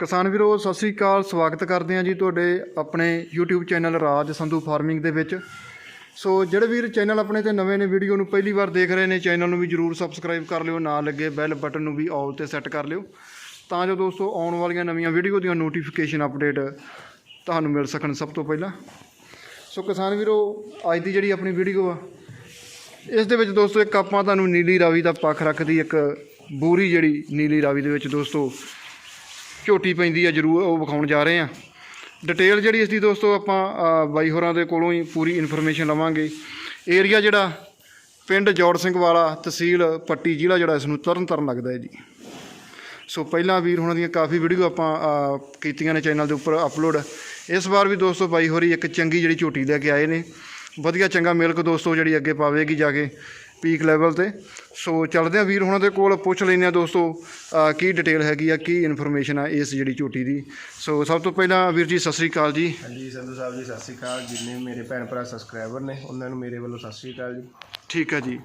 ਕਿਸਾਨ ਵੀਰੋ, ਸਤਿ ਸ੍ਰੀ ਅਕਾਲ, ਸਵਾਗਤ ਕਰਦੇ ਹਾਂ ਜੀ ਤੁਹਾਡੇ ਆਪਣੇ YouTube channel Raj Sandhu farming ਦੇ ਵਿੱਚ। ਸੋ ਜਿਹੜੇ ਵੀਰ ਚੈਨਲ ਆਪਣੇ ਤੇ ਨਵੇਂ ਨੇ, ਵੀਡੀਓ ਨੂੰ ਪਹਿਲੀ ਵਾਰ ਦੇਖ ਰਹੇ ਨੇ, ਚੈਨਲ ਨੂੰ ਵੀ ਜਰੂਰ ਸਬਸਕ੍ਰਾਈਬ ਕਰ ਲਿਓ, ਨਾਲ ਲੱਗੇ ਬੈਲ ਬਟਨ ਨੂੰ ਵੀ ਆਲ ਤੇ ਸੈੱਟ ਕਰ ਲਿਓ। ਤਾਂ ਜੋ ਦੋਸਤੋ, ਆਉਣ ਵਾਲੀਆਂ ਨਵੀਆਂ ਵੀਡੀਓ ਦੀਆਂ ਨੋਟੀਫਿਕੇਸ਼ਨ ਅਪਡੇਟ ਤੁਹਾਨੂੰ ਮਿਲ ਸਕਣ ਸਭ ਤੋਂ ਪਹਿਲਾਂ। ਸੋ ਕਿਸਾਨ ਵੀਰੋ, ਅੱਜ ਦੀ ਜਿਹੜੀ ਆਪਣੀ ਵੀਡੀਓ ਆ, ਇਸ ਦੇ ਵਿੱਚ ਦੋਸਤੋ ਇੱਕ ਆਪਾਂ ਤੁਹਾਨੂੰ ਨੀਲੀ ਰਾਵੀ ਦਾ ਪੱਖ ਰੱਖਦੀ, ਇੱਕ ਬੂਰੀ ਜਿਹੜੀ ਨੀਲੀ ਰਾਵੀ ਦੇ ਵਿੱਚ ਦੋਸਤੋ ਝੋਟੀ ਪੈਂਦੀ ਆ, ਜਰੂਰ ਉਹ ਵਿਖਾਉਣ ਜਾ ਰਹੇ ਆ। ਡਿਟੇਲ ਜਿਹੜੀ ਇਸ ਦੀ ਦੋਸਤੋ, ਆਪਾਂ ਬਾਈ ਹੋਰਾਂ ਦੇ ਕੋਲੋਂ ਹੀ ਪੂਰੀ ਇਨਫੋਰਮੇਸ਼ਨ ਲਵਾਂਗੇ। ਏਰੀਆ ਜਿਹੜਾ, ਪਿੰਡ ਜੋੜ ਸਿੰਘ ਵਾਲਾ, ਤਹਿਸੀਲ ਪੱਟੀ ਜ਼ਿਲ੍ਹਾ ਜਿਹੜਾ, ਇਸ ਨੂੰ ਤਰਨ ਤਾਰਨ ਲੱਗਦਾ ਹੈ ਜੀ। ਸੋ ਪਹਿਲਾਂ ਵੀਰ ਹੋਰਾਂ ਦੀਆਂ ਕਾਫੀ ਵੀਡੀਓ ਆਪਾਂ ਕੀਤੀਆਂ ਨੇ ਚੈਨਲ ਦੇ ਉੱਪਰ ਅਪਲੋਡ ਇਸ ਵਾਰ ਵੀ ਦੋਸਤੋ, ਬਾਈ ਹੋਰੀ ਇੱਕ ਚੰਗੀ ਜਿਹੜੀ ਝੋਟੀ ਲੈ ਕੇ ਆਏ ਨੇ। ਵਧੀਆ ਚੰਗਾ ਮਿਲਕ ਦੋਸਤੋ ਜਿਹੜੀ ਅੱਗੇ ਪਾਵੇਗੀ ਜਾ ਕੇ। ਪੀਕ ਲੈਵਲ ਤੇ। ਸੋ ਚੱਲਦੇ ਆ ਵੀਰ ਹੋਰਾਂ ਦੇ ਕੋਲ ਪੁੱਛ ਲੈਂਦੇ ਆ ਦੋਸਤੋ ਕੀ ਡਿਟੇਲ ਹੈਗੀ ਆ ਕੀ ਇਨਫੋਰਮੇਸ਼ਨ ਆ ਇਸ ਜਿਹੜੀ ਝੋਟੀ ਦੀ। ਸੋ ਸਭ ਤੋਂ ਪਹਿਲਾਂ ਵੀਰ ਜੀ ਸਤਿ ਸ੍ਰੀ ਅਕਾਲ ਜੀ। ਹਾਂਜੀ ਸੰਧੂ ਸਾਹਿਬ ਜੀ ਸਤਿ ਸ਼੍ਰੀ ਅਕਾਲ। ਜਿੰਨੇ ਮੇਰੇ ਭੈਣ ਭਰਾ ਸਬਸਕ੍ਰਾਈਬਰ ਨੇ ਉਹਨਾਂ ਨੂੰ ਮੇਰੇ ਵੱਲੋਂ ਸਤਿ ਸ਼੍ਰੀ ਅਕਾਲ ਜੀ। ਠੀਕ ਹੈ ਜੀ।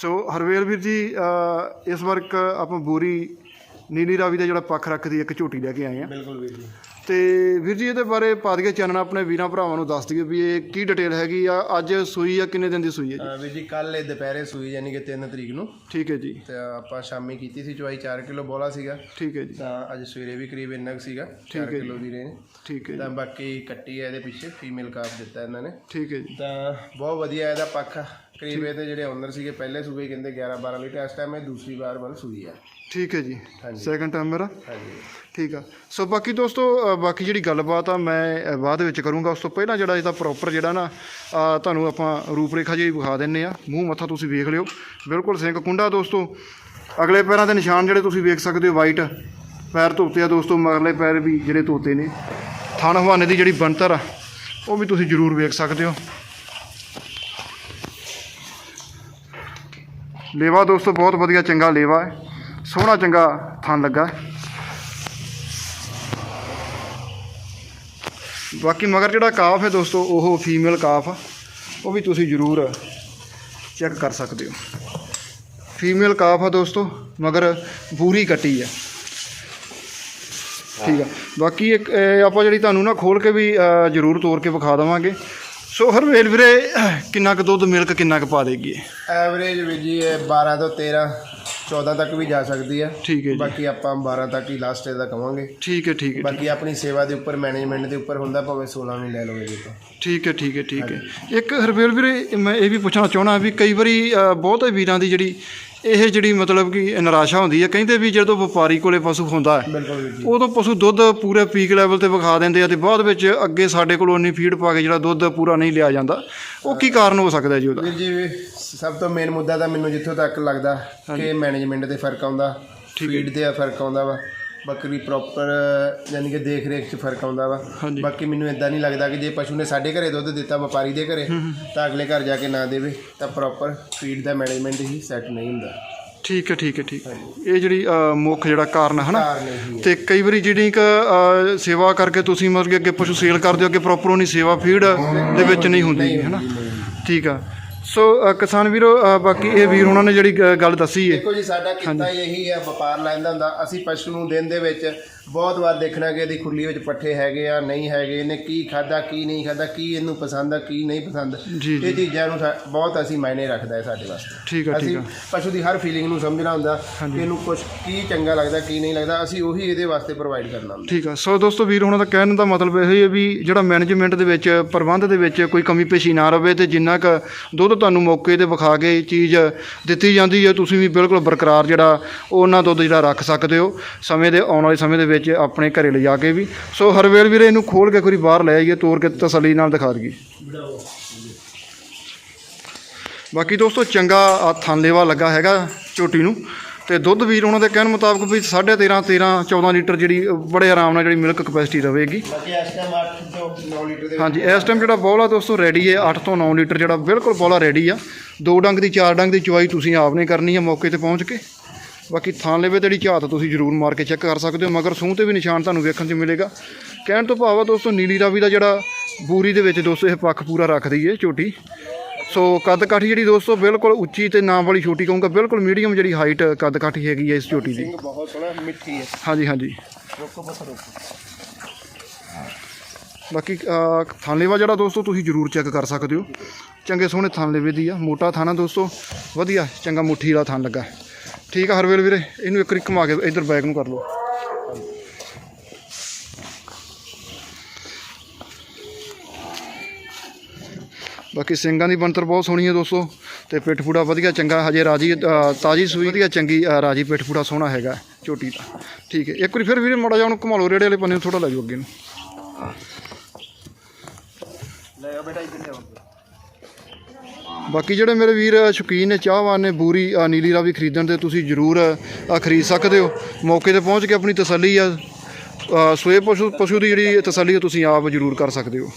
ਸੋ ਹਰਵੇਲ ਵੀਰ ਜੀ ਇਸ ਵਾਰ ਇੱਕ ਆਪਾਂ ਬੂਰੀ ਨੀਲੀ ਰਾਵੀ ਦਾ ਜਿਹੜਾ ਪੱਖ ਰੱਖਦੀ ਇੱਕ ਝੋਟੀ ਲੈ ਕੇ ਆਏ ਆ। ਬਿਲਕੁਲ ਵੀਰ ਜੀ। ਤੇ ਵੀਰ ਜੀ ਇਹਦੇ ਬਾਰੇ ਪਾ ਦਈਏ ਚਾਨਣਾ ਆਪਣੇ ਵੀਰਾਂ ਭਰਾਵਾਂ ਨੂੰ ਦੱਸ ਦਈਏ ਵੀ ਇਹ ਕੀ ਡਿਟੇਲ ਹੈਗੀ ਆ ਅੱਜ ਸੂਈ ਆ ਕਿੰਨੇ ਦਿਨ ਦੀ ਸੂਈ ਹੈ ਜੀ? ਵੀਰ ਜੀ ਕੱਲ ਇਹ ਦੁਪਹਿਰੇ ਸੂਈ ਯਾਨੀ ਕਿ 3 ਤਰੀਕ ਨੂੰ। ਠੀਕ ਹੈ ਜੀ। ਤੇ ਆਪਾਂ ਸ਼ਾਮੀ ਕੀਤੀ ਸੀ ਚਵਾਈ 4 ਕਿਲੋ ਬੋਲਾ ਸੀਗਾ। ਠੀਕ ਹੈ ਜੀ। ਤਾਂ ਅੱਜ ਸਵੇਰੇ ਵੀ ਕਰੀਬ ਇੰਨਾ ਕੁ ਸੀਗਾ 4 ਹੈ ਜੀ। ਕਿਲੋ ਦੀ ਰੇਂਜ ਠੀਕ ਹੈ ਤਾਂ ਬਾਕੀ ਕੱਟੀ ਹੈ ਇਹਦੇ ਪਿੱਛੇ ਫੀਮੇਲ ਕਾਫ ਦਿੱਤਾ ਇਹਨਾਂ ਨੇ। ਠੀਕ ਹੈ ਜੀ। ਤਾਂ ਬਹੁਤ ਵਧੀਆ ਇਹਦਾ ਪੱਖ ਕਰੀਬ ਇਹਦੇ ਜਿਹੜੇ ਓਨਰ ਸੀਗੇ ਪਹਿਲੇ ਸੂਏ ਕਹਿੰਦੇ 11 12 ਲੀਟਰ ਇਸ ਟਾਈਮ ਇਹ ਦੂਸਰੀ ਵਾਰ ਬਲ ਸੂਈ ਆ। ਠੀਕ ਹੈ ਜੀ। ਸੈਕੰਡ ਟਾਈਮ ਮੇਰਾ? ਹਾਂਜੀ। ਠੀਕ ਆ। ਸੋ ਬਾਕੀ ਦੋਸਤੋ ਅ, ਬਾਕੀ ਜਿਹੜੀ ਗੱਲਬਾਤ ਆ ਮੈਂ ਅ, ਬਾਅਦ ਵਿੱਚ ਕਰੂੰਗਾ। ਉਸ ਤੋਂ ਪਹਿਲਾਂ ਜਿਹੜਾ ਇਹਦਾ ਪ੍ਰੋਪਰ ਜਿਹੜਾ ਨਾ ਅ, ਤੁਹਾਨੂੰ ਆਪਾਂ ਰੂਪਰੇਖਾ ਜਿਹੜੀ ਵਿਖਾ ਦਿੰਨੇ ਆ। ਮੂੰਹ ਮੱਥਾ ਤੁਸੀਂ ਵੇਖ ਲਿਓ। ਬਿਲਕੁਲ ਸਿੰਘ ਕੁੰਡਾ ਦੋਸਤੋ। ਅਗਲੇ ਪੈਰਾਂ ਦੇ ਨਿਸ਼ਾਨ ਜਿਹੜੇ ਤੁਸੀਂ ਵੇਖ ਸਕਦੇ ਹੋ ਵਾਈਟ ਪੈਰ ਧੋਤੇ ਆ ਦੋਸਤੋ ਮਗਰਲੇ ਪੈਰ ਵੀ ਜਿਹੜੇ ਧੋਤੇ ਨੇ। ਥਣ ਹਵਾਨੇ ਦੀ ਜਿਹੜੀ ਬਣਤਰ ਆ ਉਹ ਵੀ ਤੁਸੀਂ ਜ਼ਰੂਰ ਵੇਖ ਸਕਦੇ ਹੋ। ਲੇਵਾ ਦੋਸਤੋ, ਬਹੁਤ ਵਧੀਆ, ਚੰਗਾ ਲੇਵਾ ਹੈ। ਸੋਹਣਾ, ਚੰਗਾ ਥਣ ਲੱਗਾ ਬਾਕੀ ਮਗਰ ਜਿਹੜਾ ਕਾਫ ਹੈ ਦੋਸਤੋ, ਉਹ ਫੀਮੇਲ ਕਾਫ ਆ। ਉਹ ਵੀ ਤੁਸੀਂ ਜ਼ਰੂਰ ਚੈੱਕ ਕਰ ਸਕਦੇ ਹੋ। ਫੀਮੇਲ ਕਾਫ ਆ ਦੋਸਤੋ, ਮਗਰ ਬੂਰੀ ਕੱਟੀ ਆ। ਠੀਕ ਆ। ਬਾਕੀ ਇੱਕ ਆਪਾਂ ਜਿਹੜੀ ਤੁਹਾਨੂੰ ਨਾ ਖੋਲ ਕੇ ਵੀ ਜ਼ਰੂਰ ਤੋੜ ਕੇ ਵਿਖਾ ਦੇਵਾਂਗੇ। ਸੋ ਹਰਵੇਲ ਵੀਰੇ ਕਿੰਨਾ ਕੁ ਦੁੱਧ ਮਿਲਕ ਕਿੰਨਾ ਕੁ ਪਾ ਦੇਗੀ? ਇਹ? ਐਵਰੇਜ ਵੀਰ ਜੀ ਇਹ 12 ਤੋਂ 13 14 ਤੱਕ ਵੀ ਜਾ ਸਕਦੀ ਆ। ਠੀਕ ਹੈ ਜੀ। ਬਾਕੀ ਆਪਾਂ 12 ਤੱਕ ਹੀ ਲਾਸਟ ਇਹਦਾ ਕਵਾਂਗੇ। ਠੀਕ ਹੈ ਠੀਕ ਹੈ ਬਾਕੀ ਆਪਣੀ ਸੇਵਾ ਦੇ ਉੱਪਰ ਮੈਨੇਜਮੈਂਟ ਦੇ ਉੱਪਰ ਹੁੰਦਾ ਭਾਵੇਂ 16 ਵੀ ਲੈ ਲਓ ਇਹਦੇ ਤੋਂ ਠੀਕ ਹੈ ਠੀਕ ਹੈ ਠੀਕ ਹੈ। ਇੱਕ ਹਰਵੇਲ ਵੀਰੇ ਮੈਂ ਇਹ ਵੀ ਪੁੱਛਣਾ ਚਾਹਣਾ ਵੀ ਕਈ ਵਾਰੀ ਅ, ਬਹੁਤੇ ਵੀਰਾਂ ਦੀ ਜਿਹੜੀ ਇਹ ਜਿਹੜੀ ਮਤਲਬ ਕਿ ਨਿਰਾਸ਼ਾ ਹੁੰਦੀ ਹੈ ਕਹਿੰਦੇ ਵੀ ਜਦੋਂ ਵਪਾਰੀ ਕੋਲੇ ਪਸ਼ੂ ਹੁੰਦਾ ਹੈ ਬਿਲਕੁਲ ਵੀਰ ਜੀ। ਉਦੋਂ ਪਸ਼ੂ ਦੁੱਧ ਪੂਰੇ ਪੀਕ ਲੈਵਲ ਤੇ ਵਿਖਾ ਦਿੰਦੇ ਆ ਤੇ ਬਾਅਦ ਵਿੱਚ ਅੱਗੇ ਸਾਡੇ ਕੋਲੋਂ ਉਨੀ ਫੀਡ ਪਾ ਕੇ ਜਿਹੜਾ ਦੁੱਧ ਪੂਰਾ ਨਹੀਂ ਲਿਆ ਜਾਂਦਾ ਉਹ ਕੀ ਕਾਰਨ ਹੋ ਸਕਦਾ ਜੀ ਉਹਦਾ? ਵੀਰ ਜੀ ਸਭ ਤੋਂ ਮੇਨ ਮੁੱਦਾ ਤਾਂ ਮੈਨੂੰ ਜਿੱਥੋਂ ਤੱਕ ਲੱਗਦਾ ਕਿ ਮੈਨੇਜਮੈਂਟ ਦੇ ਫ਼ਰਕ ਆਉਂਦਾ ਫੀਡ ਦੇ ਫ਼ਰਕ ਆਉਂਦਾ ਵਾ। ਬੱਕਰੀ ਪ੍ਰੋਪਰ ਯਾਨੀ ਕਿ ਦੇਖ ਰੇਖ 'ਚ ਫ਼ਰਕ ਆਉਂਦਾ ਵਾ। ਹਾਂਜੀ। ਬਾਕੀ ਮੈਨੂੰ ਇਦਾਂ ਨਹੀਂ ਲੱਗਦਾ ਕਿ ਜੇ ਪਸ਼ੂ ਨੇ ਸਾਡੇ ਘਰੇ ਦੁੱਧ ਦਿੱਤਾ ਵਪਾਰੀ ਦੇ ਘਰੇ ਤਾਂ ਅਗਲੇ ਘਰ ਜਾ ਕੇ ਨਾ ਦੇਵੇ ਤਾਂ ਪ੍ਰੋਪਰ ਫੀਡ ਦਾ ਮੈਨੇਜਮੈਂਟ ਹੀ ਸੈੱਟ ਨਹੀਂ ਹੁੰਦਾ। ਠੀਕ ਹੈ ਠੀਕ ਹੈ ਠੀਕ ਹੈ। ਇਹ ਜਿਹੜੀ ਅ, ਮੁੱਖ ਜਿਹੜਾ ਕਾਰਨ ਹੈ ਨਾ ਕਾਰਨ ਇਹੀ ਹੈ। ਤੇ ਕਈ ਵਾਰੀ ਜਿਹੜੀ ਕਿ ਅ, ਸੇਵਾ ਕਰਕੇ ਤੁਸੀਂ ਮਤਲਬ ਕਿ ਅੱਗੇ ਪਸ਼ੂ ਸੇਲ ਕਰਦੇ ਹੋ ਅੱਗੇ ਪ੍ਰੋਪਰ ਉਹਨੀ ਸੇਵਾ ਫੀਡ ਦੇ ਵਿੱਚ ਨਹੀਂ ਹੁੰਦੀ ਹੈ ਨਾ ਠੀਕ ਆ। ਸੋ ਅ, ਕਿਸਾਨ ਵੀਰੋ ਅ, ਬਾਕੀ ਇਹ ਵੀਰ ਉਹਨਾਂ ਨੇ ਜਿਹੜੀ ਗ- ਗੱਲ ਦੱਸੀ ਹੈ ਦੇਖੋ ਜੀ ਸਾਡਾ ਕਿੱਤਾ ਇਹੀ ਹੈ ਵਪਾਰ ਲੈਂਦਾ ਹੁੰਦਾ। ਅਸੀਂ ਪਸ਼ੂ ਨੂੰ ਦਿਨ ਦੇ ਵਿੱਚ ਬਹੁਤ ਵਾਰ ਦੇਖਣਾ ਕਿ ਇਹਦੀ ਖੁਰਲੀ ਵਿੱਚ ਪੱਠੇ ਹੈਗੇ ਆ ਨਹੀਂ ਹੈਗੇ ਇਹਨੇ ਕੀ ਖਾਦਾ ਕੀ ਨਹੀਂ ਖਾਦਾ ਕੀ ਇਹਨੂੰ ਪਸੰਦ ਆ ਕੀ ਨਹੀਂ ਪਸੰਦ। ਇਹ ਚੀਜ਼ਾਂ ਨੂੰ ਬਹੁਤ ਅਸੀਂ ਮਾਇਨੇ ਰੱਖਦਾ ਹੈ ਸਾਡੇ ਵਾਸਤੇ। ਠੀਕ ਆ ਠੀਕ ਅਸੀਂ ਆ ਪਸ਼ੂ ਦੀ ਹਰ ਫੀਲਿੰਗ ਨੂੰ ਸਮਝਣਾ ਹੁੰਦਾ ਕਿ ਇਹਨੂੰ ਕੁਝ ਕੀ ਚੰਗਾ ਲੱਗਦਾ ਕੀ ਨਹੀਂ ਲੱਗਦਾ ਅਸੀਂ ਉਹੀ ਇਹਦੇ ਵਾਸਤੇ ਪ੍ਰੋਵਾਈਡ ਕਰਨਾ ਹੁੰਦਾ। ਠੀਕ ਆ। ਸੋ ਦੋਸਤੋ ਵੀਰ ਉਹਨਾਂ ਦਾ ਕਹਿਣ ਦਾ ਮਤਲਬ ਇਹ ਹੈ ਵੀ ਜਿਹੜਾ ਮੈਨੇਜਮੈਂਟ ਦੇ ਵਿੱਚ ਪ੍ਰਬੰਧ ਦੇ ਵਿੱਚ ਕੋਈ ਕਮੀ ਪੇਸ਼ੀ ਨਾ ਰਵੇ ਤੇ ਜਿੰਨਾ ਕੁ ਦੁੱਧ ਤੁਹਾਨੂੰ ਮੌਕੇ ਤੇ ਵਿਖਾ ਕੇ ਚੀਜ਼ ਦਿੱਤੀ ਜਾਂਦੀ ਹੈ ਤੁਸੀਂ ਵੀ ਬਿਲਕੁਲ ਬਰਕਰਾਰ ਜਿਹੜਾ ਉਹਨਾਂ ਦੁੱਧ ਜਿਹੜਾ ਰੱਖ ਸਕਦੇ ਹੋ। ਸਮੇਂ ਦੇ ਆਉਣ ਵਾਲੇ ਸਮੇਂ ਦੇ ਵਿੱਚ ਆਪਣੇ ਘਰੇ ਲਿਜਾ ਕੇ ਵੀ। ਸੋ ਹਰਵੇਲ ਵੀਰੇ ਇਹਨੂੰ ਖੋਲ ਕੇ ਵਾਰੀ ਬਾਹਰ ਲੈ ਆਈਏ ਤੋੜ ਕੇ ਤਸੱਲੀ ਨਾਲ ਦਿਖਾ ਦਈਏ। ਬਾਕੀ ਦੋਸਤੋ ਚੰਗਾ ਆ ਥਾਨਲੇਵਾ ਲੱਗਾ ਹੈਗਾ ਝੋਟੀ ਨੂੰ। ਤੇ ਦੁੱਧ ਵੀਰ ਉਹਨਾਂ ਦੇ ਕਹਿਣ ਮੁਤਾਬਕ ਵੀ 13.5 13 14 ਲੀਟਰ ਜਿਹੜੀ ਬੜੇ ਆਰਾਮ ਨਾਲ ਜਿਹੜੀ ਮਿਲਕ ਕਪੈਸਿਟੀ ਰਹੇਗੀ। ਬਾਕੀ ਇਸ ਟਾਈਮ 8 ਤੋਂ 9 ਲੀਟਰ ਦੇ ਹਾਂਜੀ ਇਸ ਟਾਈਮ ਜਿਹੜਾ ਬੋਲਾ ਦੋਸਤੋ ਰੈਡੀ ਹੈ 8 ਤੋਂ 9 ਲੀਟਰ ਜਿਹੜਾ ਬਿਲਕੁਲ ਬੋਲਾ ਰੈਡੀ ਆ। ਦੋ ਡੰਗ ਦੀ ਚਾਰ ਡੰਗ ਦੀ ਚੁਆਈ ਤੁਸੀਂ ਆਪ ਨੇ ਕਰਨੀ ਹੈ ਮੌਕੇ ਤੇ ਪਹੁੰਚ ਕੇ। ਬਾਕੀ ਥਾਂ ਲੇਵੇ ਤੇ ਜਿਹੜੀ ਝਾਤ ਤੁਸੀਂ ਜ਼ਰੂਰ ਮਾਰ ਕੇ ਚੈੱਕ ਕਰ ਸਕਦੇ ਹੋ ਮਗਰ ਸੂਹ ਤੇ ਵੀ ਨਿਸ਼ਾਨ ਤੁਹਾਨੂੰ ਵੇਖਣ 'ਚ ਮਿਲੇਗਾ। ਕਹਿਣ ਤੋਂ ਭਾਵ ਆ ਦੋਸਤੋ ਨੀਲੀ ਰਾਵੀ ਦਾ ਜਿਹੜਾ ਬੂਰੀ ਦੇ ਵਿੱਚ ਦੋਸਤੋ ਇਹ ਪੱਖ ਪੂਰਾ ਰੱਖਦੀ ਹੈ ਝੋਟੀ। ਸੋ ਕੱਦ ਕਾਠੀ ਜਿਹੜੀ ਦੋਸਤੋ ਬਿਲਕੁਲ ਉੱਚੀ ਤੇ ਨਾਮ ਵਾਲੀ ਛੋਟੀ ਕਹੂੰਗਾ ਬਿਲਕੁਲ ਮੀਡੀਅਮ ਜਿਹੜੀ ਹਾਈਟ ਕੱਦ ਕਾਠੀ ਹੈਗੀ ਹੈ ਇਸ ਝੋਟੀ ਦੀ। ਸਿੰਘ ਬਹੁਤ ਸੋਹਣਾ ਮਿੱਠੀ ਹੈ। ਹਾਂਜੀ ਹਾਂਜੀ। ਰੋਕੋ ਬਸ ਰੋਕੋ। ਬਾਕੀ ਥਾਨਲੇਵਾ ਜਿਹੜਾ ਦੋਸਤੋ ਤੁਸੀਂ ਜਰੂਰ ਚੈੱਕ ਕਰ ਸਕਦੇ ਹੋ। ਚੰਗੇ ਸੋਹਣੇ ਥਾਨਲੇਵੇ ਦੀ ਆ ਮੋਟਾ ਥਾਣਾ ਦੋਸਤੋ। ਵਧੀਆ ਚੰਗਾ ਮੁੱਠੀ ਵਾਲਾ ਥਾਨ ਲੱਗਾ। ਠੀਕ ਆ ਹਰਵੇਲ ਵੀਰੇ, ਇਹਨੂੰ ਇੱਕ ਵਾਰੀ ਘੁਮਾ ਕੇ ਇਧਰ ਬੈਕ ਨੂੰ ਕਰ ਲਓ। ਬਾਕੀ ਸਿੰਘਾਂ ਦੀ ਬਣਤਰ ਬਹੁਤ ਸੋਹਣੀ ਹੈ ਦੋਸਤੋ, ਤੇ ਪਿੱਠ ਫੂੜਾ ਵਧੀਆ ਚੰਗਾ, ਹਜੇ ਰਾਜੀ ਤਾਜੀ ਸੂਈ ਵਧੀਆ ਚੰਗੀ ਰਾਜੀ ਪਿੱਠ ਫੂੜਾ ਸੋਹਣਾ ਹੈਗਾ, ਝੋਟੀ ਦਾ। ਠੀਕ ਹੈ, ਇੱਕ ਵਾਰੀ ਫਿਰ ਵੀਰੇ ਮਾੜਾ ਜਿਹਾ ਉਹਨੂੰ ਘੁਮਾ ਲਓ, ਰੇੜੇ ਵਾਲੇ ਪੰਨੇ ਨੂੰ ਥੋੜਾ ਲੈ ਜਾਓ ਅੱਗੇ ਨੂੰ। ਲੈ ਆ ਬੇਟਾ ਇੱਧਰ ਲਿਆਓ। ਬਾਕੀ ਜਿਹੜੇ ਮੇਰੇ ਵੀਰ ਸ਼ੌਕੀਨ ਨੇ ਚਾਹਵਾਨ ਨੇ ਬੂਰੀ ਆ ਨੀਲੀ ਰਾਵੀ ਖਰੀਦਣ ਤੇ ਤੁਸੀਂ ਜ਼ਰੂਰ ਅ, ਖਰੀਦ ਸਕਦੇ ਹੋ। ਮੌਕੇ ਤੇ ਪਹੁੰਚ ਕੇ ਆਪਣੀ ਤਸੱਲੀ ਆ। ਅ, ਪਸ਼ੂ ਪਸ਼ੂ ਦੀ ਜਿਹੜੀ ਤਸੱਲੀ ਆ ਤੁਸੀਂ ਆਪ ਜ਼ਰੂਰ ਕਰ ਸਕਦੇ ਹੋ।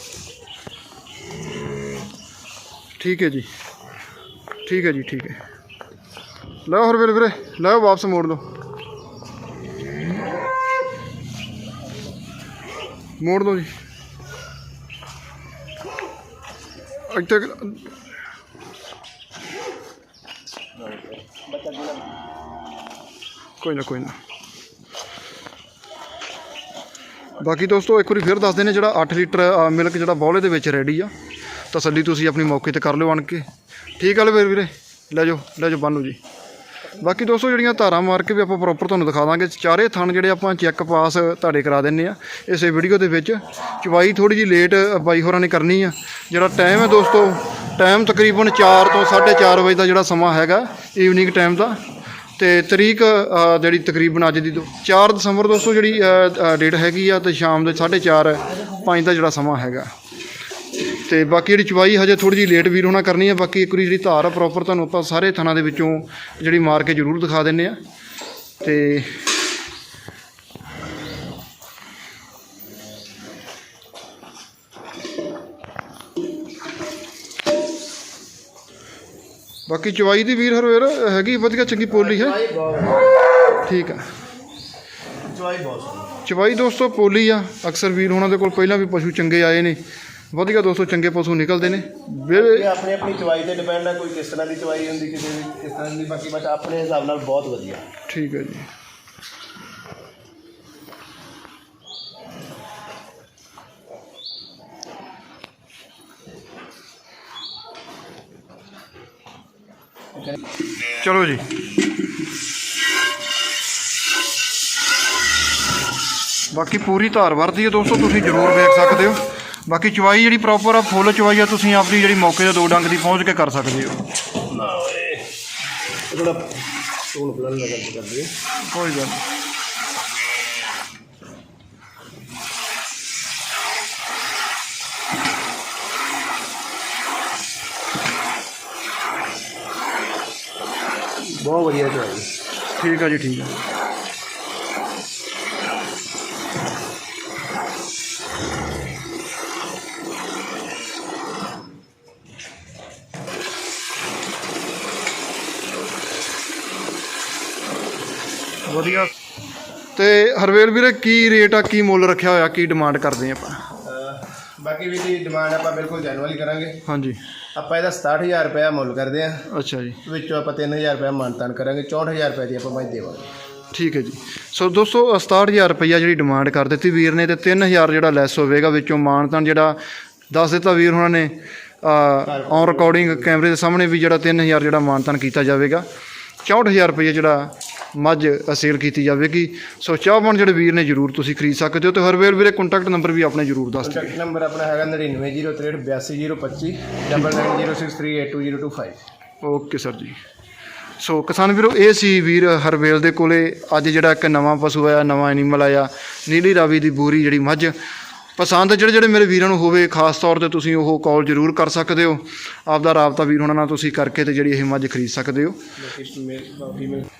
ਠੀਕ ਹੈ ਜੀ। ਠੀਕ ਹੈ ਜੀ ਠੀਕ ਹੈ। ਲਓ ਹੋਰ ਵੀਰੇ ਵੀਰੇ ਲਓ ਵਾਪਸ ਮੋੜ ਲਓ। ਮੋੜ ਲਓ ਜੀ। ਇੱਥੇ ਕੋਈ ਨਾ ਕੋਈ ਨਾ। ਬਾਕੀ ਦੋਸਤੋ, ਇੱਕ ਵਾਰੀ ਫਿਰ ਦੱਸ ਦਿੰਦੇ ਜਿਹੜਾ 8 ਲੀਟਰ ਮਿਲਕ ਜਿਹੜਾ ਬੌਲੇ ਦੇ ਵਿੱਚ ਰੈਡੀ ਆ। ਤਸੱਲੀ ਤੁਸੀਂ ਆਪਣੀ ਮੌਕੇ ਤੇ ਕਰ ਲਿਓ ਆਣ ਕੇ। ਠੀਕ ਆ ਲੈ ਵੀਰ? ਵੀਰੇ ਲੈ ਜਾਓ ਲੈ ਜਾਓ ਬੰਨੂ ਜੀ। ਬਾਕੀ ਦੋਸਤੋ, ਜਿਹੜੀਆਂ ਧਾਰਾਂ ਮਾਰ ਕੇ ਵੀ ਆਪਾਂ ਪ੍ਰੋਪਰ ਤੁਹਾਨੂੰ ਦਿਖਾ ਦਾਂਗੇ, ਚਾਰੇ ਥਣ ਜਿਹੜੇ ਆਪਾਂ ਚੈੱਕ ਪਾਸ ਤੁਹਾਡੇ ਕਰਾ ਦਿੰਨੇ ਆ। ਇਸੇ ਵੀਡੀਓ ਦੇ ਵਿੱਚ ਚਵਾਈ ਥੋੜੀ ਜੀ ਲੇਟ ਬਾਈ ਹੋਰਾਂ ਨੇ ਕਰਨੀ ਆ। ਜਿਹੜਾ ਟਾਈਮ ਹੈ ਦੋਸਤੋ ਟਾਈਮ ਤਕਰੀਬਨ 4 ਤੋਂ 4:30 ਵਜੇ ਦਾ ਜਿਹੜਾ ਸਮਾਂ ਹੈਗਾ ਈਵਨਿੰਗ ਟਾਈਮ ਦਾ। ਤੇ ਤਰੀਕ ਅ, ਜਿਹੜੀ ਤਕਰੀਬਨ ਅੱਜ ਦੀ ਦੋ- 4 ਦਸੰਬਰ ਦੋਸਤੋ ਜਿਹੜੀ ਡੇਟ ਹੈਗੀ ਆ ਤੇ ਸ਼ਾਮ ਦੇ 4:30 5 ਦਾ ਜਿਹੜਾ ਸਮਾਂ ਹੈਗਾ। ਤੇ ਬਾਕੀ ਜਿਹੜੀ ਚਵਾਈ ਹਜੇ ਥੋੜੀ ਜਿਹੀ ਲੇਟ ਵੀਰ ਹੋਣਾ ਕਰਨੀ ਆ ਬਾਕੀ ਇੱਕ ਵਾਰੀ ਜਿਹੜੀ ਧਾਰ ਆ ਪ੍ਰੋਪਰ ਤੁਹਾਨੂੰ ਆਪਾਂ ਸਾਰੇ ਥਾਣਾ ਦੇ ਵਿੱਚੋਂ ਜਿਹੜੀ ਮਾਰ ਕੇ ਜ਼ਰੂਰ ਦਿਖਾ ਦਿੰਨੇ ਆ। ਤੇ ਬਾਕੀ ਚਵਾਈ ਦੀ ਵੀਰ ਹਰਵੇਰ ਹੈਗੀ ਵਧੀਆ ਚੰਗੀ ਪੋਲੀ ਹੈ। ਠੀਕ ਆ ਚਵਾਈ ਬਹੁਤ ਸੋਹਣੀ ਚਵਾਈ ਦੋਸਤੋ ਪੋਲੀ ਆ। ਅਕਸਰ ਵੀਰ ਹੋਣਾ ਦੇ ਕੋਲ ਪਹਿਲਾਂ ਵੀ ਪਸ਼ੂ ਚੰਗੇ ਆਏ ਨੇ। ਵਧੀਆ ਦੋਸਤੋ ਚੰਗੇ ਪਸ਼ੂ ਨਿਕਲਦੇ ਨੇ। ਆਪਣੀ ਆਪਣੀ ਚਵਾਈ ਤੇ ਡਿਪੈਂਡ ਹੈ ਕੋਈ ਕਿਸ ਤਰ੍ਹਾਂ ਦੀ ਚਵਾਈ ਹੁੰਦੀ ਕਿਸੇ ਦੀ ਕਿਸ ਤਰ੍ਹਾਂ ਦੀ ਬਾਕੀ ਬਸ ਆਪਣੇ ਹਿਸਾਬ ਨਾਲ ਬਹੁਤ ਵਧੀਆ। ਠੀਕ ਹੈ ਜੀ। ਚਲੋ ਜੀ। ਬਾਕੀ ਪੂਰੀ ਧਾਰ ਵਰਦੀ ਹੈ ਦੋਸਤੋ ਤੁਸੀਂ ਜ਼ਰੂਰ ਵੇਖ ਸਕਦੇ ਹੋ। ਬਾਕੀ ਚਵਾਈ ਜਿਹੜੀ ਪ੍ਰੋਪਰ ਆ ਫੁੱਲ ਚਵਾਈ ਆ ਤੁਸੀਂ ਆਪਣੀ ਜਿਹੜੀ ਮੌਕੇ ਤੇ ਦੋ ਡੰਗ ਦੀ ਪਹੁੰਚ ਕੇ ਕਰ ਸਕਦੇ ਹੋ। ਨਾ ਓਏ ਥੋੜਾ ਟੋਨ ਪਲਨ ਲਗਾ ਕੇ ਕਰ ਦਈਏ ਕੋਈ ਗੱਲ ਨਹੀਂ ਬਹੁਤ ਵਧੀਆ ਚਵਾਈ ਠੀਕ ਆ ਜੀ ਠੀਕ ਆ। ਵਧੀਆ। ਤੇ ਹਰਵੇਲ ਵੀਰੇ ਕੀ ਰੇਟ ਆ ਕੀ ਮੁੱਲ ਰੱਖਿਆ ਹੋਇਆ ਕੀ ਡਿਮਾਂਡ ਕਰਦੇ ਆਪਾਂ? ਬਾਕੀ ਵੀ ਦੀ ਡਿਮਾਂਡ ਆਪਾਂ ਬਿਲਕੁਲ ਜੈਨੂਅਲੀ ਕਰਾਂਗੇ। ਹਾਂਜੀ। ਆਪਾਂ ਇਹਦਾ 67000 ਰੁਪਇਆ ਮੁੱਲ ਕਰਦੇ ਆ। ਅੱਛਾ ਜੀ। ਵਿੱਚੋਂ ਆਪਾਂ 3000 ਰੁਪਇਆ ਮਾਨਤਾਨ ਕਰਾਂਗੇ 64000 ਰੁਪਏ ਦੀ ਆਪਾਂ ਮੱਝ ਦੇਵਾਂਗੇ। ਠੀਕ ਹੈ ਜੀ। ਸੋ ਦੋਸਤੋ 67000 ਰੁਪਈਆ ਜਿਹੜੀ ਡਿਮਾਂਡ ਕਰ ਦਿੱਤੀ ਵੀਰ ਨੇ ਤੇ 3000 ਜਿਹੜਾ ਲੈਸ ਹੋਵੇਗਾ ਵਿੱਚੋਂ ਮਾਨਤਾਨ ਜਿਹੜਾ ਦੱਸ ਦਿੱਤਾ ਵੀਰ ਉਹਨਾਂ ਨੇ ਔਨ ਰਿਕਾਰਡਿੰਗ ਕੈਮਰੇ ਦੇ ਸਾਹਮਣੇ ਵੀ ਜਿਹੜਾ 3000 ਜਿਹੜਾ ਮਾਨਤਾਨ ਕੀਤਾ ਜਾਵੇਗਾ। 64000 ਰੁਪਈਆ ਜਿਹੜਾ ਮੱਝ ਸੇਲ ਕੀਤੀ ਜਾਵੇਗੀ ਸੋ ਚਾਹਵਾਨ ਜਿਹੜੇ ਵੀਰ ਨੇ ਜਰੂਰ ਤੁਸੀਂ ਖਰੀਦ ਸਕਦੇ ਹੋ ਤੇ ਹਰਵੇਲ ਵੀਰੇ ਕੰਟੈਕਟ ਨੰਬਰ ਵੀ ਆਪਣੇ ਜਰੂਰ ਦੱਸ ਦਿਓ। ਕੰਟੈਕਟ ਨੰਬਰ ਆਪਣਾ ਹੈਗਾ 9903828025 9906382025 ਓਕੇ ਸਰ ਜੀ। ਸੋ ਕਿਸਾਨ ਵੀਰੋ ਇਹ ਸੀ ਵੀਰ ਹਰਵੇਲ ਦੇ ਕੋਲੇ। ਅੱਜ ਜਿਹੜਾ ਇੱਕ ਨਵਾਂ ਪਸ਼ੂ ਆਇਆ ਨਵਾਂ ਐਨੀਮਲ ਆਇਆ ਨੀਲੀ ਰਾਵੀ ਦੀ ਬੂਰੀ ਜਿਹੜੀ ਮੱਝ ਪਸੰਦ ਜਿਹੜੇ ਜਿਹੜੇ ਮੇਰੇ ਵੀਰਾਂ ਨੂੰ ਹੋਵੇ, ਖਾਸ ਤੌਰ ਤੇ ਤੁਸੀਂ ਉਹ ਕਾਲ ਜ਼ਰੂਰ ਕਰ ਸਕਦੇ ਹੋ। ਆਪਦਾ ਰਾਬਤਾ ਵੀਰ ਉਹਨਾਂ ਨਾਲ ਤੁਸੀਂ ਕਰਕੇ ਤੇ ਜਿਹੜੀ ਇਹ ਮੱਝ ਖਰੀਦ ਸਕਦੇ ਹੋ।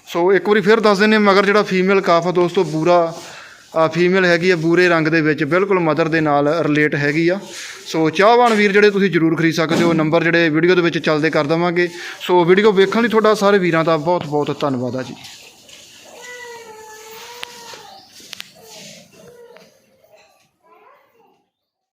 ਸੋ ਇੱਕ ਵਾਰੀ ਫਿਰ ਦੱਸ ਦਿੰਦੇ ਮਗਰ ਜਿਹੜਾ ਫੀਮੇਲ ਕਾਫ ਆ ਦੋਸਤੋ, ਬੂਰਾ ਫੀਮੇਲ ਹੈਗੀ ਆ, ਬੂਰੇ ਰੰਗ ਦੇ ਵਿੱਚ, ਬਿਲਕੁਲ ਮਦਰ ਦੇ ਨਾਲ ਰਿਲੇਟ ਹੈਗੀ ਆ। ਸੋ ਚਾਹਵਾਨ ਵੀਰ ਜਿਹੜੇ ਤੁਸੀਂ ਜਰੂਰ ਖਰੀਦ ਸਕਦੇ ਹੋ। ਨੰਬਰ ਜਿਹੜੇ ਵੀਡੀਓ ਦੇ ਵਿੱਚ ਚੱਲਦੇ ਕਰ ਦੇਵਾਂਗੇ। ਸੋ ਵੀਡੀਓ ਵੇਖਣ ਲਈ ਤੁਹਾਡਾ ਸਾਰੇ ਵੀਰਾਂ ਦਾ ਬਹੁਤ ਬਹੁਤ ਧੰਨਵਾਦ ਆ ਜੀ।